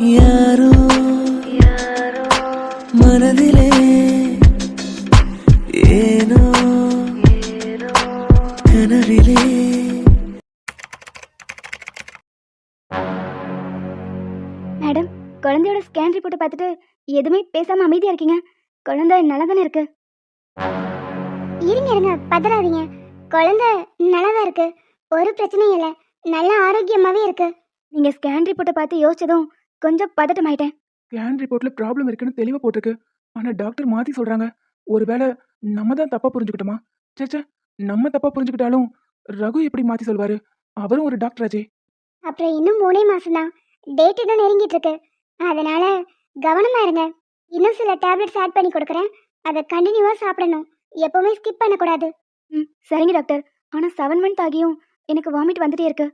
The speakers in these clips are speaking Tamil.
யாரோ மனதிலே ஏனோ கனவிலே. மேடம் குழந்தையோட ஸ்கேன் ரிப்போர்ட்டை பார்த்துட்டு எதுவுமே பேசாம அமைதியா இருக்கீங்க. குழந்தை நல்லா தானே இருக்கு? இருங்க இருங்க பதறாதீங்க. குழந்தை நல்லா இருக்கு. ஒரு பிரச்சனையும் இல்லை. நல்ல ஆரோக்கியமாவே இருக்கு. நீங்க ஸ்கேன் ரிப்போர்ட்டை பார்த்து யோசிச்சதும் கொஞ்சம் பதட்டமாயிட்டேன். ஸ்கேன் ரிப்போர்ட்ல ப்ராப்ளம் இருக்குன்னு தெளிவா போட்டிருக்கு. ஆனா டாக்டர் மாத்தி சொல்றாங்க. ஒருவேளை நம்ம தான் தப்பா புரிஞ்சுக்கிட்டோமா? சேச்சே நம்ம தப்பா புரிஞ்சுக்கிட்டாலும் ரகு எப்படி மாத்தி சொல்வாரு? அவரும் ஒரு டாக்டர் ஆச்சே அப்புறம் இன்னும் மூணே மாசம் தான். டேட் இன்னும் நெருங்கிட்டு இருக்கு. அதனால கவனமா இருங்க. இன்னும் சில டேப்லெட்ஸ் ஆட் பண்ணி கொடுக்குறேன். அதை கண்டினியூவா சாப்பிடணும். எப்பவுமே ஸ்கிப் பண்ணக்கூடாது. ம் சரிங்க டாக்டர். ஆனா செவன் மந்த் ஆகியும் எனக்கு வாமிட் வந்துட்டே இருக்கு.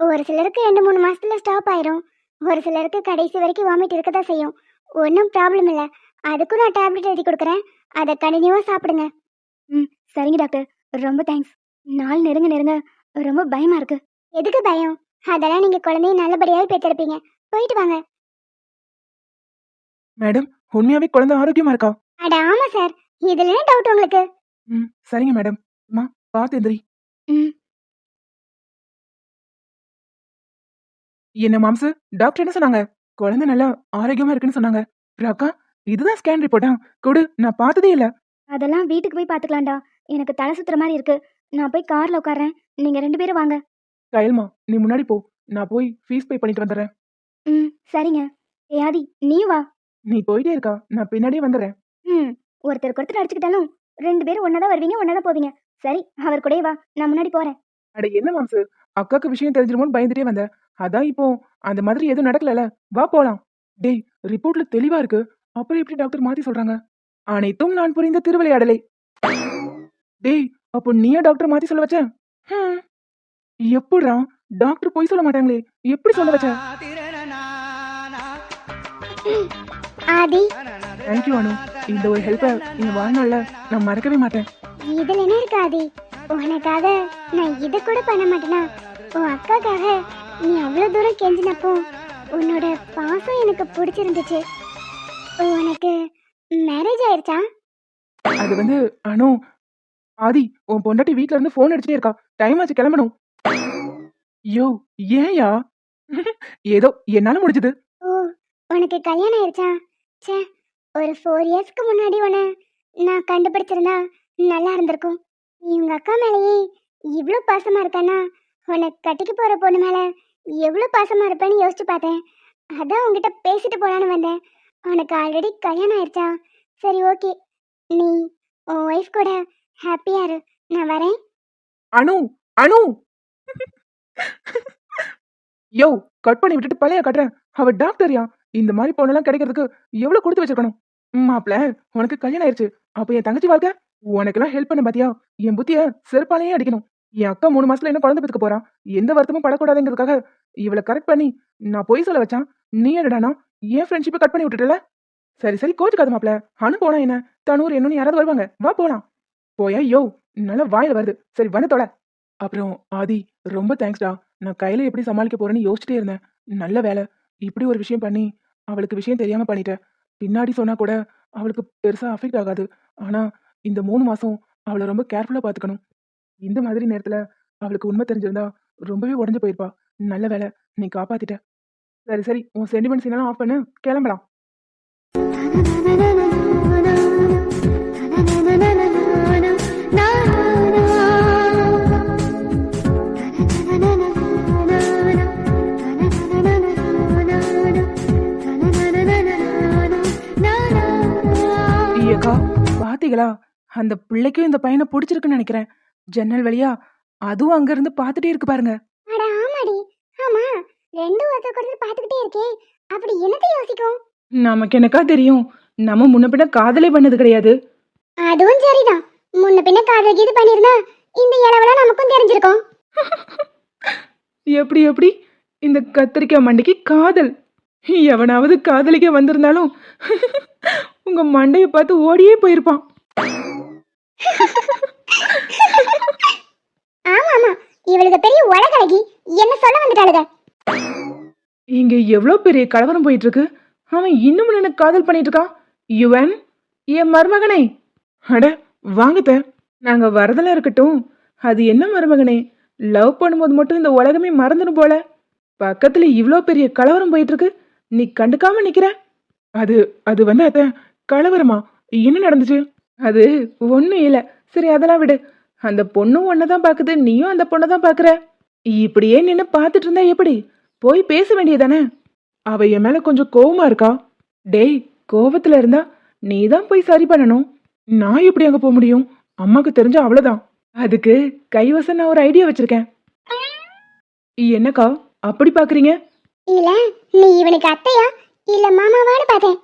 ஒரு சிலருக்கு ரெண்டு மூணு மாசத்துல ஸ்டாப் ஆயிரும். ஒரு சிலருக்கு கடைசி வரைக்கும் வாமிட் இருக்க தான் செய்யும். ஒன்றும் ப்ராப்ளம் இல்லை. அதுக்கும் நான் டேப்லெட் எழுதி கொடுக்குறேன். அதை கண்டினியூவா சாப்பிடுங்க. ம் சரிங்க டாக்டர் ரொம்ப தேங்க்ஸ் நாள் நெருங்க நெருங்க ரொம்ப பயமா இருக்கு. எதுக்கு பயம்? அதெல்லாம் நீங்க குழந்தைய நல்லபடியாவே பெற்றெடுப்பீங்க. போயிட்டு வாங்க. மேடம் உண்மையாவே குழந்தை ஆரோக்கியமா இருக்கா? அட ஆமா சார் இதுல என்ன டவுட் உங்களுக்கு? ம் சரிங்க மேடம் அம்மா பார்த்து எந்திரி. ம். என்ன மாம்சு? டாக்டர் என்ன சொன்னாங்க? குழந்தை நல்லா ஆரோக்கியமா இருக்குன்னு சொன்னாங்க. ராக்கா இதுதான் ஸ்கேன் ரிப்போர்ட்டா கொடு நான் பார்த்ததே இல்ல. அதெல்லாம் வீட்டுக்கு போய் பார்த்துக்கலாம்டா. எனக்கு தலை சுத்துற மாதிரி இருக்கு. நான் போய் கார்ல உட்கார்றேன். நீங்க ரெண்டு பேரும் வாங்க. கயல்மா நீ முன்னாடி போ. நான் போய் ஃபீஸ் பே பண்ணிட்டு வந்துடுறேன். ம் சரிங்க. ஏ ஆதி நீ வா. நீ போயிட்டே இருக்கா? நான் பின்னாடியே வந்துடுறேன். ம் ஒருத்தருக்கு ஒருத்தர் அடிச்சுக்கிட்டாலும் ரெண்டு பேரும் ஒன்னதான் வருவீங்க ஒன்னதான் போவீங்க. சரி அவர் கூடயே வா. நான் முன்னாடி போறேன். அட என்ன மாம்சு? அக்காக்கு விஷயம் தெரிஞ்சிருமோன்னு பயந்துட்டே வந்தேன் அதான் இப்போ அந்த மாதிரி எதுவும் நடக்கலல வா போலாம். டேய் ரிப்போர்ட்ல தெளிவா இருக்கு. அப்புறம் எப்படி டாக்டர் மாத்தி சொல்றாங்க? அனைத்தும் நான் புரிந்த திருவிளையாடலை. டேய் அப்போ நீயா டாக்டர் மாத்தி சொல்ல வச்ச? ஹம். எப்படிடா? டாக்டர் பொய் சொல்ல மாட்டாங்களே. எப்படி சொல்ல வச்ச? ஆதி. Thank you Anu. இந்த ஒரு ஹெல்ப்பை என் வாழ்நாள்ல நான் மறக்கவே மாட்டேன். இதுல என்ன இருக்கு ஆதி? உனக்காக நான் இது கூட பண்ண மாட்டேனா? உன் அக்காக்காக நீ அவ்வளவு தூரம் கெஞ்சினப்போ உன்னோட பாசம் எனக்கு பிடிச்சிருந்துச்சு. உனக்கு மேரேஜ் ஆயிருச்சா? அது வந்து அனு ஆதி உன் பொண்டாட்டி வீட்ல இருந்து ஃபோன் அடிச்சுட்டே இருக்கா. டைம் ஆச்சு கிளம்பணும். யோ ஏயா ஏதோ என்னால முடிஞ்சது. ஓ உனக்கு கல்யாணம் ஆயிருச்சா? ச்சே ஒரு ஃபோர் இயர்ஸ்க்கு முன்னாடி உன்னை நான் கண்டுபிடிச்சிருந்தா நல்லா இருந்திருக்கும். நீ உங்க அக்கா மேலேயே இவ்வளோ பாசமா இருக்கானா உன்னை கட்டிக்க போற பொண்ணு மேல எவ்வளோ பாசமாக இருப்பேன்னு யோசிச்சு பார்த்தேன். அதான் உங்ககிட்ட பேசிட்டு போகலான்னு வந்தேன். உனக்கு ஆல்ரெடி கல்யாணம் ஆயிடுச்சா சரி ஓகே நீ உன் ஒய்ஃப் கூட ஹாப்பியா இரு. நான் வரேன். அனு அனு! யோ கட் பண்ணி விட்டுட்டு பழைய கட்டுறேன் அவ டாக்டர்யா இந்த மாதிரி பொண்ணெல்லாம் கிடைக்கிறதுக்கு எவ்வளவு கொடுத்து வச்சிருக்கணும்? மாப்பிள உனக்கு கல்யாணம் ஆயிடுச்சு அப்ப என் தங்கச்சி வாழ்க்கை உனக்கெல்லாம் ஹெல்ப் பண்ண பாத்தியா? என் புத்திய செருப்பாலேயே அடிக்கணும். என் அக்கா மூணு மாசத்துல என்ன குழந்தை பெற்றுக்க போறான் எந்த வருத்தமும் படக்கூடாதுங்கிறதுக்காக இவளை கரெக்ட் பண்ணி நான் பொய் சொல்ல வச்சான். நீ என்னடானா என் ஃப்ரெண்ட்ஷிப்பை கட் பண்ணி விட்டுட்டல சரி சரி கோச்சுக்காத மாப்ள அனு போனா என்ன? தனூர் என்னன்னு யாராவது வருவாங்க. வா போலாம். போயா? யோ நல்லா வாயில வருது. சரி வந்து தொலை அப்புறம் ஆதி ரொம்ப தேங்க்ஸ்டா நான் கையில எப்படி சமாளிக்க போறேன்னு யோசிச்சுட்டே இருந்தேன். நல்ல வேலை. இப்படி ஒரு விஷயம் பண்ணி அவளுக்கு விஷயம் தெரியாம பண்ணிட்டேன். பின்னாடி சொன்னா கூட அவளுக்கு பெருசா அஃபெக்ட் ஆகாது. ஆனா இந்த மூணு மாசம் அவளை ரொம்ப கேர்ஃபுல்லா பாத்துக்கணும் இந்த மாதிரி நேரத்தில் அவளுக்கு உண்மை தெரிஞ்சிருந்தா ரொம்பவே உடஞ்சு போயிருப்பா. நல்ல வேலை நீ காப்பாத்திட்ட. சரி சரி உன் சென்டிமெண்ட்ஸ் எல்லாம் ஆஃப் பண்ணு. கிளம்பலாம். ஐயக்கா பாத்தீங்களா? அந்த பிள்ளைக்கும் இந்த பையனை பிடிச்சிருக்குன்னு நினைக்கிறேன். ஜன்னல் வழியா அதுவும் அங்க இருந்து பாத்துட்டே இருக்கு பாருங்க. அட ஆமாடி. ஆமா ரெண்டு ஒருத்தர் ஒருத்தர் பார்த்துக்கிட்டே இருக்கே. அப்படி என்னத்தை யோசிக்கும்? நமக்கு எனக்கா தெரியும். நம்ம முன்ன பின்ன காதலே பண்ணது கிடையாது. அதுவும் சரிதான். முன்ன பின்ன காதல் கீது பண்ணிருந்தா இந்த நமக்கும் தெரிஞ்சிருக்கும். எப்படி எப்படி? இந்த கத்திரிக்காய் மண்டைக்கு காதல். எவனாவது காதலிக்க வந்திருந்தாலும் உங்க மண்டைய பார்த்து ஓடியே போயிருப்பான். ஆமா இவளுக்கு பெரிய உலகழகி. என்ன சொல்ல வந்துட்டாளுக இங்க எவ்வளவு பெரிய கலவரம் போயிட்டு இருக்கு அவன் இன்னும் எனக்கு காதல் பண்ணிட்டு இருக்கான் யுவன் என் மருமகனே. அட வாங்கத்த. நாங்க வரதெல்லாம் இருக்கட்டும். அது என்ன மருமகனே? லவ் பண்ணும்போது மட்டும் இந்த உலகமே மறந்துடும் போல. பக்கத்துல இவ்வளோ பெரிய கலவரம் போயிட்டு இருக்கு நீ கண்டுக்காம நிக்கிற. அது அது வந்து அத்த கலவரமா? என்ன நடந்துச்சு? அது ஒன்றும் இல்லை. சரி அதெல்லாம் விடு. அந்த பொண்ணும் ஒன்றை தான் பார்க்குது நீயும் அந்த பொண்ணை தான் பார்க்குற. இப்படியே நின்று பார்த்துட்டு இருந்தா எப்படி? போய் பேச வேண்டியதானே? அவ என் மேல கொஞ்சம் கோவமா இருக்கா? டேய் கோவத்துல இருந்தா நீ தான் போய் சரி பண்ணணும். நான் எப்படி அங்க போக முடியும்? அம்மாக்கு தெரிஞ்சா அவ்வளவுதான். அதுக்கு கைவசம் நான் ஒரு ஐடியா வச்சிருக்கேன். என்னக்கா அப்படி பாக்குறீங்க? இல்ல நீ இவனுக்கு அத்தையா? இல்ல மாமாவான்னு பார்த்தேன்.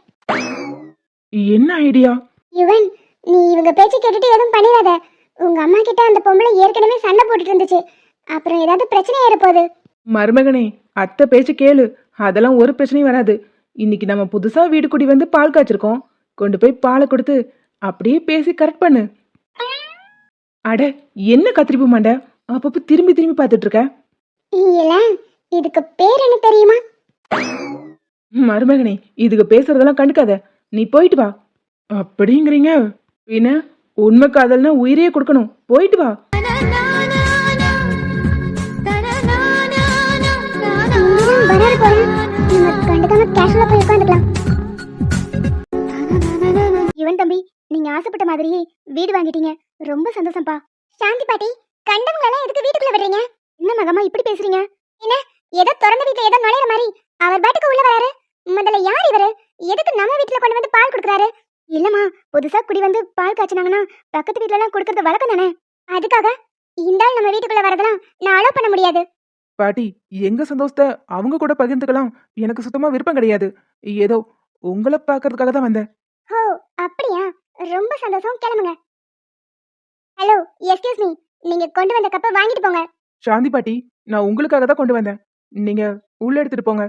என்ன ஐடியா யுவன் நீ இவங்க பேச்சு கேட்டுட்டு எதுவும் பண்ணிடாத. உங்க அம்மா கிட்ட அந்த பொம்பளை ஏற்கனவே சண்டை போட்டுட்டு இருந்துச்சு. அப்புறம் ஏதாவது பிரச்சனை ஏறப்போகுது மருமகனே அத்தை பேச்சு கேளு. அதெல்லாம் ஒரு பிரச்சனையும் வராது. இன்னைக்கு நம்ம புதுசா வீடு குடி வந்து பால் காய்ச்சிருக்கோம். கொண்டு போய் பாலை கொடுத்து அப்படியே பேசி கரெக்ட் பண்ணு. அட என்ன கத்திரிப்பு மாண்ட? அப்பப்ப திரும்பி திரும்பி பார்த்துட்டு இருக்க. இல்ல இதுக்கு பேர் என்ன தெரியுமா? மருமகனே இதுக்கு பேசுறதெல்லாம் கண்டுக்காத. நீ போயிட்டு வா. அப்படிங்கிறீங்க. என்ன உண்மை காதல்னா உயிரையே கொடுக்கணும். போயிட்டு வா. இவன் யுவன் தம்பி நீங்க ஆசைப்பட்ட மாதிரியே வீடு வாங்கிட்டீங்க. ரொம்ப சந்தோஷம்ப்பா சாந்தி பாட்டி கண்டவங்களெல்லாம் எதுக்கு வீட்டுக்குள்ள விடுறீங்க என்ன மகமா இப்படி பேசுறீங்க? என்ன ஏதோ திறந்த வீட்டுல ஏதோ நுழையிற மாதிரி? அவர் பாட்டுக்கு உள்ள வராரு. முதல்ல யார் இவரு? எதுக்கு நம்ம வீட்டுல கொண்டு வந்து பால் கொடுக்குறாரு? இல்லம்மா புதுசா குடி வந்து பால் காய்ச்சினாங்கன்னா பக்கத்து வீட்ல எல்லாம் கொடுக்கறது வழக்கம் தானே? அதுக்காக இந்த ஆள் நம்ம வீட்டுக்குள்ள வரதெல்லாம் நான் அலோவ் பண்ண முடியாது. பாட்டி எங்க சந்தோஷத்தை அவங்க கூட பகிர்ந்துக்கலாம். எனக்கு சுத்தமா விருப்பம் கிடையாது. ஏதோ உங்களை பார்க்கறதுக்காக தான் வந்தேன். ஓ அப்படியா? ரொம்ப சந்தோஷம். கிளம்புங்க. ஹலோ எஸ்கியூஸ் மீ நீங்க கொண்டு வந்த கப்பை வாங்கிட்டு போங்க. சாந்தி பாட்டி நான் உங்களுக்காக தான் கொண்டு வந்தேன். நீங்க உள்ள எடுத்துட்டு போங்க.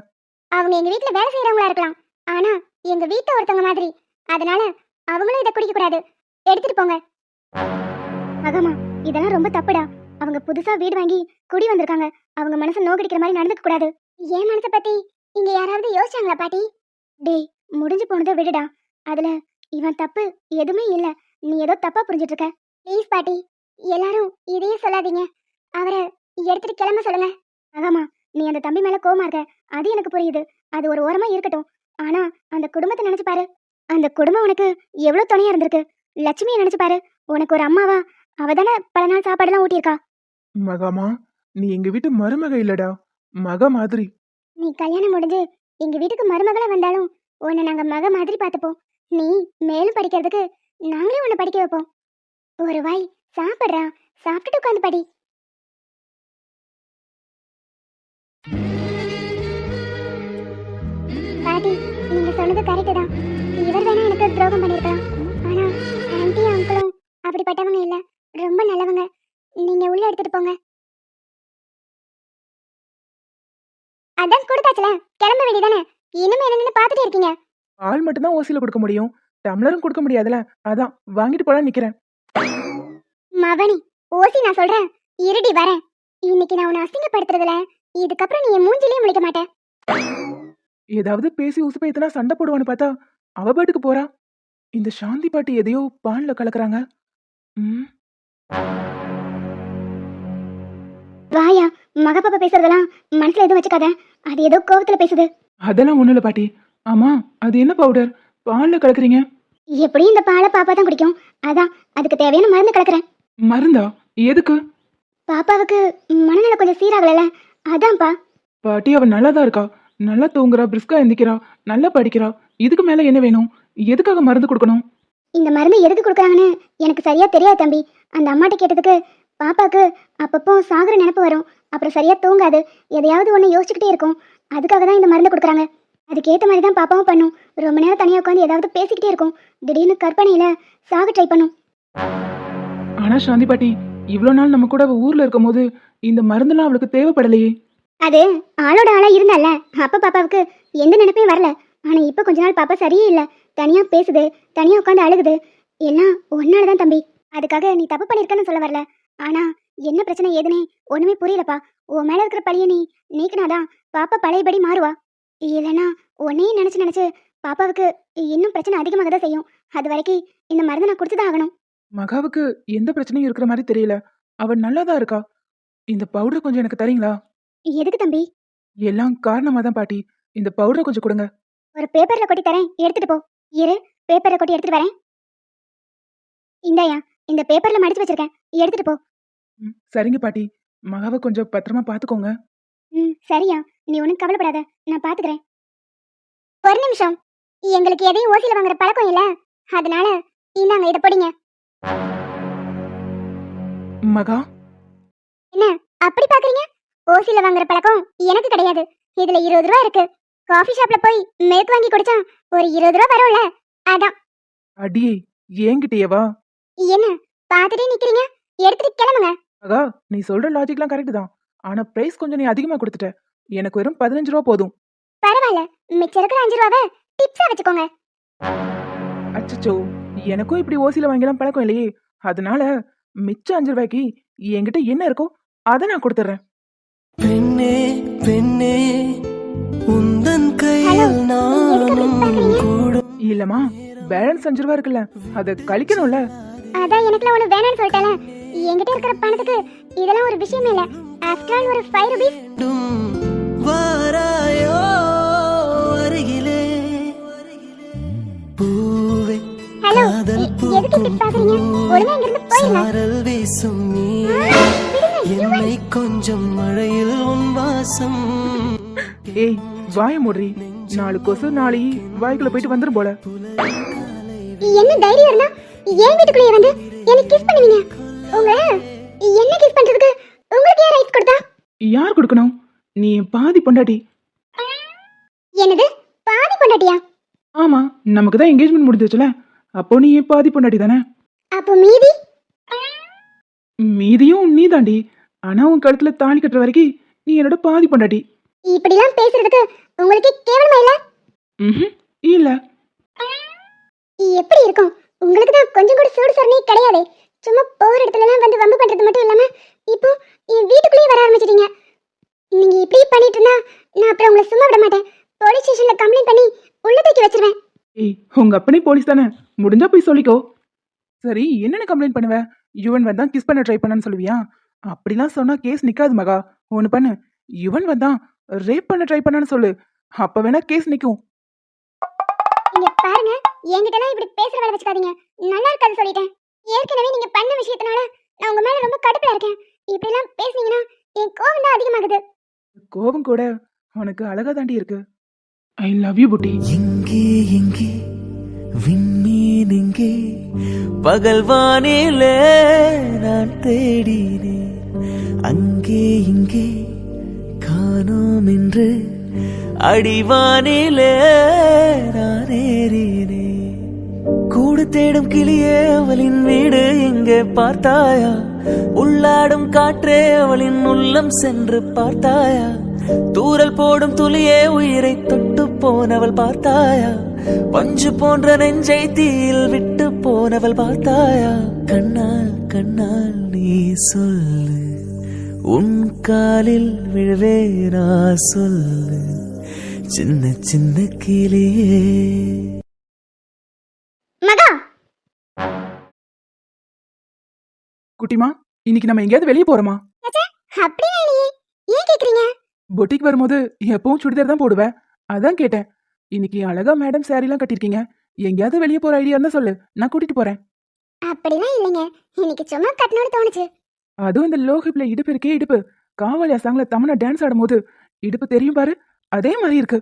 அவங்க எங்க வீட்ல வேலை செய்யறவங்களா இருக்கலாம். ஆனா எங்க வீட்டை ஒருத்தவங்க மாதிரி அதனால அவங்களும் இதை குடிக்க கூடாது. எடுத்துட்டு போங்க. அகமா இதெல்லாம் ரொம்ப தப்புடா. அவங்க புதுசா வீடு வாங்கி குடி வந்திருக்காங்க. அவங்க மனசு நோக்கடிக்கிற மாதிரி நடந்துக்க கூடாது. ஏன் மனசை பத்தி? இங்க யாராவது யோசிச்சாங்களா பாட்டி? டேய் முடிஞ்சு போனதை விடுடா. அதுல இவன் தப்பு எதுவுமே இல்ல. நீ ஏதோ தப்பா புரிஞ்சிட்டு இருக்க ப்ளீஸ் பாட்டி. எல்லாரும் இதையே சொல்லாதீங்க. அவரை எடுத்துட்டு கிளம்ப சொல்லுங்க. மகமா நீ அந்த தம்பி மேல கோமா இருக்க. அது எனக்கு புரியுது. அது ஒரு ஓரமா இருக்கட்டும். ஆனா அந்த குடும்பத்தை நினைச்சு பாரு. அந்த குடும்பம் உனக்கு எவ்வளவு துணையா இருந்திருக்கு? லட்சுமியை நினைச்சு பாரு? உனக்கு ஒரு அம்மாவா? அவ தானே பல நாள் சாப்பாடுலாம் ஊட்டியிருக்கா. மகாமா நீ எங்க வீட்டு மருமக இல்லடா. மக மாதிரி. நீ கல்யாணம் முடிஞ்சு எங்க வீட்டுக்கு மருமகளா வந்தாலும் உன்னை நாங்க மக மாதிரி பார்த்துப்போம். நீ மேலும் படிக்கிறதுக்கு நாங்களே உன்னை படிக்க வைப்போம். ஒரு வாய் சாப்பிடுறா. சாப்பிட்டுட்டு உட்காந்து படி. பாட்டி சொன்னது கரெக்டு தான். இவர் வேணா எனக்கு துரோகம் பண்ணிருக்கலாம். ஆனா ஆன்ட்டி அங்கிளும் அப்படிப்பட்டவங்க இல்ல. ரொம்ப நல்லவங்க. நீங்க உள்ள எடுத்துட்டு போங்க. அதான் கொடுத்தாச்சுல. கிளம்ப வேண்டியதானே? இன்னும் என்னன்னு பார்த்துட்டே இருக்கீங்க. ஆள் மட்டும்தான் ஓசியில கொடுக்க முடியும். டம்ளரும் கொடுக்க முடியாதுல. அதான் வாங்கிட்டு போலாம் நிக்கிறேன். மவனி ஓசி நான் சொல்றேன். இருடி வரேன். இன்னைக்கு நான் உன்னை அசிங்கப்படுத்துறதுல இதுக்கப்புறம் நீ என் மூஞ்சிலேயே முழிக்க மாட்டேன் ஏதாவது பேசி உசுப்பேத்தனா சண்டை போடுவான்னு பார்த்தா அவ பாட்டுக்கு போறா. இந்த சாந்தி பாட்டி எதையோ பால்ல கலக்குறாங்க. ம். வாயா மகப்பாப்பா பேசுறதெல்லாம் மனசுல எதுவும் வச்சுக்காத. அது ஏதோ கோவத்துல பேசுது. அதெல்லாம் ஒண்ணும் இல்ல பாட்டி. ஆமா அது என்ன பவுடர் பால்ல கலக்குறீங்க? எப்படியும் இந்த பாலை பாப்பா தான் குடிக்கும். அதான் அதுக்கு தேவையான மருந்து கலக்குறேன். மருந்தா? எதுக்கு? பாப்பாவுக்கு மனநிலை கொஞ்சம் சீராகல அதான்ப்பா. பாட்டி அவ நல்லா தான் இருக்கா. நல்லா தூங்குறா பிரிஸ்கா எந்திக்கிறா நல்லா படிக்கிறா. இதுக்கு மேல என்ன வேணும்? எதுக்காக மருந்து கொடுக்கணும்? இந்த மருந்து எதுக்கு கொடுக்குறாங்கன்னு எனக்கு சரியா தெரியாது தம்பி. அந்த அம்மாட்ட கேட்டதுக்கு பாப்பாக்கு அப்பப்போ சாகுற நினப்பு வரும். அப்புறம் சரியா தூங்காது. எதையாவது ஒன்று யோசிச்சுக்கிட்டே இருக்கும். அதுக்காக தான் இந்த மருந்து கொடுக்குறாங்க. அதுக்கேற்ற மாதிரி தான் பாப்பாவும் பண்ணும். ரொம்ப நேரம் தனியாக உட்காந்து ஏதாவது பேசிக்கிட்டே இருக்கும். திடீர்னு கற்பனையில சாக ட்ரை பண்ணும். ஆனா சாந்தி பாட்டி இவ்வளோ நாள் நம்ம கூட ஊர்ல இருக்கும்போது இந்த மருந்தெல்லாம் அவளுக்கு தேவைப்படலையே. அது ஆளோட ஆளா இருந்தால அப்ப பாப்பாவுக்கு எந்த நினைப்பையும் வரல. ஆனா இப்ப கொஞ்ச நாள் பாப்பா சரியே இல்ல. தனியா பேசுது தனியா உட்காந்து அழுகுது. எல்லாம் ஒன்னால தான் தம்பி. அதுக்காக நீ தப்பு பண்ணிருக்கன்னு சொல்ல வரல. ஆனா என்ன பிரச்சனை ஏதுனே ஒண்ணுமே புரியலப்பா. உன் மேல இருக்கிற பழிய நீ நீக்கினாதான் பாப்பா பழையபடி மாறுவா. இல்லைன்னா உன்னையும் நினைச்சு நினைச்சு பாப்பாவுக்கு இன்னும் பிரச்சனை அதிகமாக தான் செய்யும். அது வரைக்கும் இந்த மருந்து நான் கொடுத்துதான் ஆகணும். மகாவுக்கு எந்த பிரச்சனையும் இருக்கிற மாதிரி தெரியல. அவ நல்லாதான் இருக்கா. இந்த பவுடர் கொஞ்சம் எனக்கு தரீங்களா? எதுக்கு தம்பி? எல்லாம் காரணமா தான் பாட்டி. இந்த பவுடரை கொஞ்சம் கொடுங்க. ஒரு பேப்பர்ல கொட்டி தரேன். எடுத்துட்டு போ. இரு பேப்பர்ல கொட்டி எடுத்துட்டு வரேன். இந்தாயா இந்த பேப்பர்ல மடிச்சு வச்சிருக்கேன். எடுத்துட்டு போ. ம், சரிங்க பாட்டி. மகாவை கொஞ்சம் பத்திரமா பாத்துக்கோங்க. ம் சரியா. நீ ஒன்றும் கவலைப்படாத. நான் பாத்துக்கிறேன். ஒரு நிமிஷம். எங்களுக்கு எதையும் ஓசியில வாங்குற பழக்கம் இல்ல. அதனால இந்தாங்க இதை போடிங்க. மகா? அப்படி பாக்குறீங்க? ஓசியில வாங்குற பழக்கம் எனக்கு கிடையாது. இதுல இருபது ரூபா இருக்கு. காஃபி ஷாப்ல போய் மில்க் வாங்கி குடிச்சா ஒரு இருபது ரூபா வரும்ல? அதான். அடியே ஏங்கிட்டே வா. என்ன பாத்துட்டே நிக்கிறீங்க? எடுத்துட்டு கிளம்புங்க. மகா நீ சொல்ற லாஜிக்லாம் கரெக்ட் தான். ஆனா பிரைஸ் கொஞ்சம் நீ அதிகமா கொடுத்துட்ட. எனக்கு வெறும் பதினஞ்சு ரூபா போதும். பரவாயில்ல மிச்சம் இருக்கிற அஞ்சு ரூபாவை டிப்ஸா வச்சுக்கோங்க. அச்சச்சோ எனக்கும் இப்படி ஓசியில வாங்கலாம் பழக்கம் இல்லையே. அதனால மிச்சம் அஞ்சு ரூபாய்க்கு என்கிட்ட என்ன இருக்கோ அதை நான் கொடுத்துட்றேன். பெண்ணே பெண்ணே உந்தன் கையில் நானும் கூட இல்லம்மா பேலன்ஸ் அஞ்சு ரூபா இருக்குல்ல அதை கழிக்கணும்ல? அதான் எனக்குலாம் ஒண்ணு வேணாம்னு சொல்லிட்டேன் என்கிட்ட இருக்கிற பணத்துக்கு இதெல்லாம் ஒரு விஷயமே இல்ல. ஆஃப்டர் ஆல் ஒரு ஃபைவ் ருபீஸ் வாராயோ அருகிலே. பூவே ஹலோ காதல் எதுக்கு இப்படி பாக்குறீங்க ஒழுங்கா இங்க இருந்து போயிருங்க சாரல் வீசும் நீ என்னை கொஞ்சம் மழையில் உன் வாசம் ஏய் வாய மூடுறி. நாலு கொசு நாளை வாய்க்குள்ள போயிட்டு வந்துரும் போல. என்ன தைரியம் இருந்தா என் வீட்டுக்குள்ளேயே வந்து எனக்கு கிஸ் பண்ணுவீங்க? உங்க என்ன கிஸ் பண்றதுக்கு உங்களுக்கு யார் ரைட்ஸ் கொடுத்தா? யார் கொடுக்கணும்? நீ பாதி பொண்டாட்டி. என்னது? பாதி பொண்டாட்டியா? ஆமா நமக்கு தான் என்கேஜ்மெண்ட் முடிஞ்சிச்சுல அப்போ நீ பாதி பொண்டாட்டி தானே? அப்போ மீதி? மீதியும் நீ தாண்டி ஆனா உன் கழுத்துல தாலி கட்டுற வரைக்கும் நீ என்னோட பாதி பொண்டாட்டி. இப்படிலாம் பேசுறதுக்கு உங்களுக்கு கேவலமா இல்ல? ம்ஹும். இல்ல. எப்படி இருக்கும்? உங்களுக்கு தான் கொஞ்சம் கூட சூடு சொரணே கிடையாது. சும்மா போற இடத்துல எல்லாம் வந்து வம்பு பண்றது மட்டும் இல்லாம இப்போ என் வீட்டுக்குள்ளேயே வர ஆரம்பிச்சிட்டீங்க. நீங்க இப்படி பண்ணிட்டு இருந்தா நான் அப்புறம் உங்களை சும்மா விட மாட்டேன். போலீஸ் ஸ்டேஷன்ல கம்ப்ளைண்ட் பண்ணி உள்ள தூக்கி வச்சிருவேன். ஏய் உங்க அப்பனே போலீஸ் தானே? முடிஞ்சா போய் சொல்லிக்கோ. சரி என்னென்ன கம்ப்ளைண்ட் பண்ணுவ? யுவன் வந்தான் கிஸ் பண்ண ட்ரை பண்ணான்னு சொல்லுவியா? அப்படிலாம் சொன்னா கேஸ் நிக்காது மகா. ஒன்று பண்ணு. யுவன் வந்தான் ரேப் பண்ண ட்ரை பண்ணான்னு சொல்லு. அப்ப வேணா கேஸ் நிக்கும். நீங்க பாருங்க என்கிட்ட எல்லாம் இப்படி பேசுற வேலை வச்சுக்காதீங்க. நல்லா இருக்காது சொல்லிட்டேன். ஏற்கனவே நீங்க பண்ண விஷயத்தினால நான் உங்க மேல ரொம்ப கடுப்புல இருக்கேன். இப்படி எல்லாம் பேசுனீங்கன்னா என் கோவம் தான் அதிகமாகுது. கோபம் கூட உனக்கு அழகா தாண்டி இருக்கு. ஐ லவ் யூ புட்டி. எங்கே எங்கே விண்மீன் எங்கே பகல் வானிலே நான் தேடினேன். அங்கே இங்கே காணோம் என்று அடிவானிலே நான் ஏறினேன். கூடு தேடும் கிளியே அவளின் வீடு எங்கே பார்த்தாயா? உள்ளாடும் காற்றே அவளின் உள்ளம் சென்று பார்த்தாயா? தூரல் போடும் துளியே உயிரை தொட்டு போனவள் பார்த்தாயா? பஞ்சு போன்ற நெஞ்சை தீயில் விட்டு போனவள் பார்த்தாயா? கண்ணால் கண்ணால் நீ சொல்லு உன் காலில் விழுவேனா சொல்லு சின்ன சின்ன கிளியே மகா! குட்டிமா இன்னைக்கு நம்ம எங்கேயாவது வெளியே போறோமா? அப்படிலாம் இல்லையே ஏன் கேக்குறீங்க? பொட்டிக்கு வரும்போது எப்பவும் சுடிதார் தான் போடுவேன். அதான் கேட்டேன். இன்னைக்கு அழகா மேடம் சாரிலாம் கட்டிருக்கீங்க எங்கேயாவது வெளியே போற ஐடியா இருந்தா சொல்லு. நான் கூட்டிட்டு போறேன். அப்படிலாம் இல்லைங்க. இன்னைக்கு சும்மா கட்டணும்னு தோணுச்சு. அதுவும் இந்த லோ ஹிப்ல இடுப்பு. இருக்கே இடுப்பு காவாலியா சாங்ல தமனா டான்ஸ் ஆடும்போது இடுப்பு தெரியும் பாரு. அதே மாதிரி இருக்கு.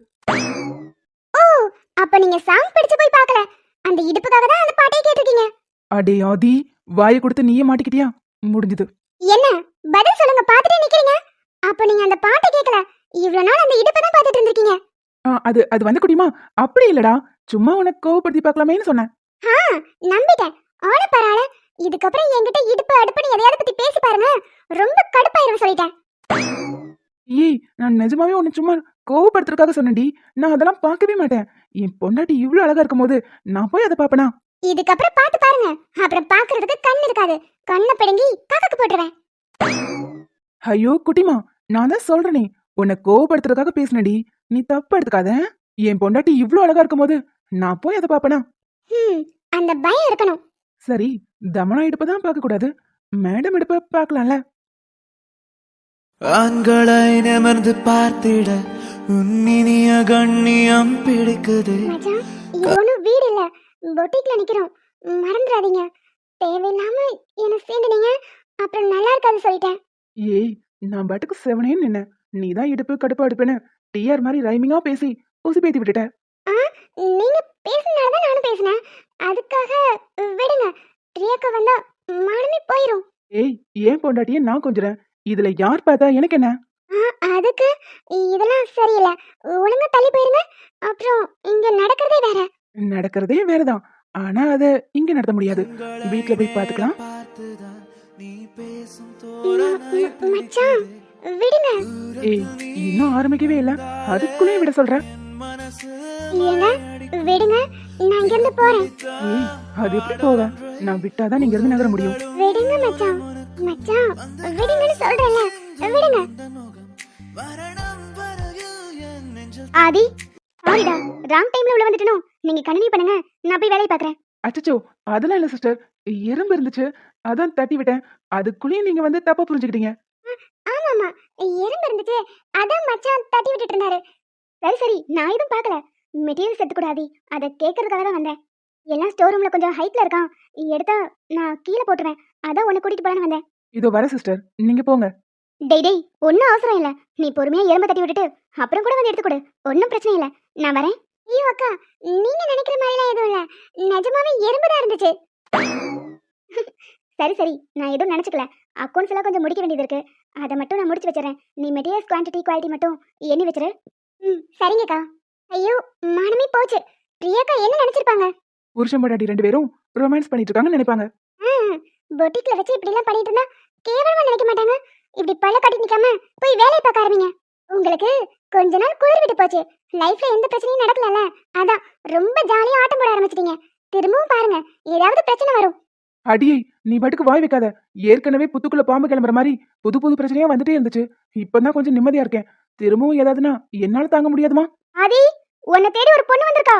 ஓ அப்ப நீங்க சாங் பிடிச்சு போய் பார்க்கல. அந்த இடுப்புக்காக தான் அந்த பாட்டே கேட்டிருக்கீங்க. அடே ஆதி வாயை கொடுத்து நீயே மாட்டிக்கிட்டியா? முடிஞ்சது. என்ன? பதில் சொல்லுங்க. பார்த்துட்டே நிக்கிறீங்க. அப்ப நீங்க அந்த பாட்டை கேட்கல இவ்வளவு நாள் அந்த இடுப்பை தான் பார்த்துட்டு இருந்திருக்கீங்க. அது அது வந்து குட்டிமா அப்படி இல்லடா. சும்மா உனக்கு கோவப்படுத்தி பார்க்கலாமேன்னு சொன்னேன். ஆ நம்பிட்டேன். ஆள பரவாயில்ல இதுக்கப்புறம் என்கிட்ட இடுப்பு அடுப்புன்னு எதையாவது பத்தி பேசி பாருங்க. ரொம்ப கடுப்பாயிரும் சொல்லிட்டேன். ஏய் நான் நிஜமாவே உன்னை சும்மா கோவப்படுத்துறதுக்காக சொன்னேன்டி. நான் அதெல்லாம் பார்க்கவே மாட்டேன். என் பொண்டாட்டி இவ்வளவு அழகா இருக்கும்போது நான் போய் அதை பாப்பனா இதுக்கப்புறம் பார்த்து பாருங்க. அப்புறம் பார்க்கிறதுக்கு கண் இருக்காது. கண்ணை பிடுங்கி காக்காக்கு போட்டுருவேன். ஐயோ குட்டிமா நான் தான் சொல்றேனே. உன்னை கோவப்படுத்துறதுக்காக பேசினடி நீ தப்பு எடுத்துக்காத. என் பொண்டாட்டி இவ்ளோ அழகா இருக்கும்போது நான் போய் அதை பாப்பனா ம் அந்த பயம் இருக்கணும். சரி தமனா இடுப்பை தான் பார்க்க கூடாது. மேடம் இடுப்பை பார்க்கலாம்ல. ஆண்களை நிமிர்ந்து பார்த்திட உன்னினிய கண்ணியம் பிடிக்குது. ஒன்றும் வீடு இல்ல. பொட்டிக்ல நிக்கிறோம். மறந்துடாதீங்க. தேவையில்லாம என்ன சீண்டுனீங்க. அப்புறம் நல்லா இருக்காது சொல்லிட்டேன். ஏய் நான் பாட்டுக்கு செவனேன்னு நின்ன நீ தான் இடுப்பு கடுப்பா எடுப்பேன்னு டிஆர் மாதிரி ரைமிங்கா பேசி ஊசி பேத்தி விட்டுட்ட. ஆ நீங்க பேசுனால தான் நானும் பேசினேன். அதுக்காக விடுங்க. பிரியாக்கா வந்தா மானமே போயிரும். ஏய் ஏன் பொண்டாட்டியே நான் கொஞ்சுறேன்? இதுல யார் பார்த்தா எனக்கு என்ன? அதுக்கு இதெல்லாம் சரியில்லை. ஒழுங்கா தள்ளி போயிருங்க. அப்புறம் இங்க நடக்கிறதே வேற. நடக்கிறதே வேறதான். ஆனா அத இங்க நடத்த முடியாது. வீட்ல போய் பாத்துக்கலாம் மச்சான் விடுங்க. ஏய் இன்னும் ஆரம்பிக்கவே இல்ல. அதுக்குள்ளே விட சொல்றேன் ஏங்க விடுங்க. நான் இங்க இருந்து போறேன். ஏய் அது எப்படி போக? நான் விட்டாதான் நீங்க இருந்து நகர முடியும். விடுங்க மச்சான். மச்சான் விடுங்கன்னு சொல்றேன்ல. விடுங்க. ஆதி சாரிடா ராங் டைம்ல உள்ள வந்துட்டனோ. நீங்க கண்டினியூ பண்ணுங்க. நான் போய் வேலையை பாக்குறேன் அச்சச்சோ அதெல்லாம் இல்ல சிஸ்டர் எறும்பு இருந்துச்சு. அதான் தட்டி விட்டேன். அதுக்குள்ளேயும் நீங்க வந்து தப்பா புரிஞ்சுக்கிட்டீங்க. ஆமாமா. எறும்பு இருந்துச்சு. அதான் மச்சான் தட்டி விட்டுட்டு இருந்தாரு. சரி சரி. நான் எதுவும் பார்க்கல. மெட்டீரியல்ஸ் எடுத்துக்கூடாது. அதை கேட்கறதுக்காக தான் வந்தேன். எல்லாம் ஸ்டோர் ரூம்ல கொஞ்சம் ஹைட்ல இருக்கான். எடுத்தா நான் கீழே போட்டுருவேன். அதான் உன்னை கூட்டிட்டு போலான்னு வந்தேன். இதோ வர சிஸ்டர் நீங்க போங்க. டேய் டேய். ஒன்றும் அவசரம் இல்லை. நீ பொறுமையா எறும்பை தட்டி விட்டுட்டு அப்புறம் கூட வந்து எடுத்துக்கொடு ஒன்றும் பிரச்சனை இல்லை. நான் வரேன். ஐயோ அக்கா. நீங்க நினைக்கிற மாதிரிலாம் எதுவும் இல்லை. நிஜமாவே எறும்பு தான் இருந்துச்சு. சரி சரி. நான் எதுவும் நினச்சிக்கல. அக்கௌண்ட்ஸ் எல்லாம் கொஞ்சம் முடிக்க வேண்டியது இருக்கு. அதை மட்டும் நான் முடிச்சு வச்சிடறேன். நீ மெட்டீரியல்ஸ் குவான்டிட்டி குவாலிட்டி மட்டும் எண்ணி வச்சிரு. ம் சரிங்கக்கா ஐயோ மானமே போச்சு. பிரியாக்கா என்ன நினைச்சிருப்பாங்க? புருஷன் பொண்டாட்டி ரெண்டு பேரும் ரொமான்ஸ் பண்ணிட்டு இருக்காங்கன்னு நினைப்பாங்க பொட்டிக்ல வச்சு இப்படிலாம் பண்ணிட்டு இருந்தா கேவலமா நினைக்க மாட்டாங்க. இப்படி பல்ல கட்டி நிக்காம போய் வேலையை பார்க்க ஆரம்பிங்க. உங்களுக்கு கொஞ்ச நாள் குளிர் விட்டு போச்சு. லைஃப்ல எந்த பிரச்சனையும் நடக்கலல்ல. அதான் ரொம்ப ஜாலியா ஆட்டம் போட ஆரம்பிச்சிட்டீங்க. திரும்பவும் பாருங்க ஏதாவது பிரச்சனை வரும். அடியை நீ பாட்டுக்கு வாய் வைக்காத. ஏற்கனவே புத்துக்குள்ள பாம்பு கிளம்புற மாதிரி புது புது பிரச்சனையா வந்துட்டே இருந்துச்சு. இப்பதான் கொஞ்சம் நிம்மதியா இருக்கேன். திரும்பவும் ஏதாவதுன்னா என்னால தாங்க முடியாதுமா? அடி உன்னை தேடி ஒரு பொண்ணு வந்திருக்கா.